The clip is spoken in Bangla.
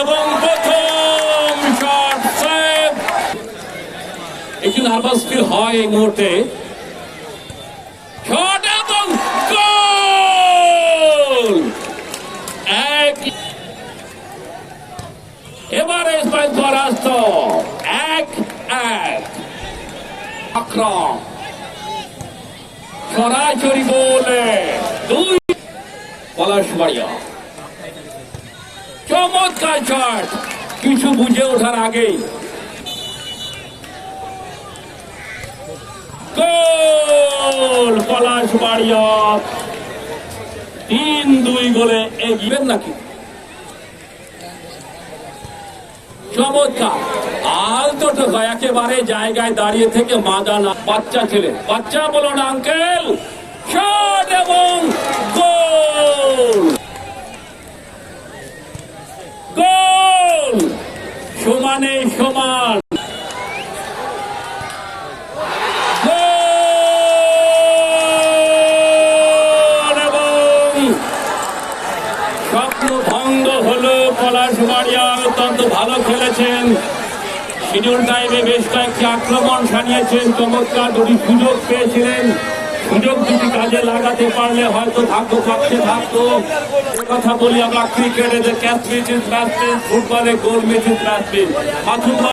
এবং প্রথম শট সেভ হয় এই মুহূর্তে। শট এবং গোল! এক এবারে ইসমাইল পরাস্ত এক এক। আক্রম সরাসরি বলে দুই পলাশবাড়িয়া চমৎকার শট কিছু বুঝে ওঠার আগেই। গোল! পলাশবাড়িয়া তিন দুই গোলে এগিয়ে নাকি? চমৎকার। আলতোটো একেবারে জায়গায় দাঁড়িয়ে থেকে মাজা না বাচ্চা ছেলে। বাচ্চা বলো না, আঙ্কেল শট এবং গোল গোল সমানে সমান। স্বপ্ন হলো অত্যন্ত ভালো খেলেছেন। বেশ কয়েকটি আক্রমণ সানিয়েছেন। চমৎকার দুটি সুযোগ পেয়েছিলেন। সুযোগ যদি কাজে লাগাতে পারলে হয়তো থাকতো, থাকতে থাকতো। কথা বলি আমরা ক্রিকেটে ক্যাচ মিচিস ফুটবলে গোল মিচিস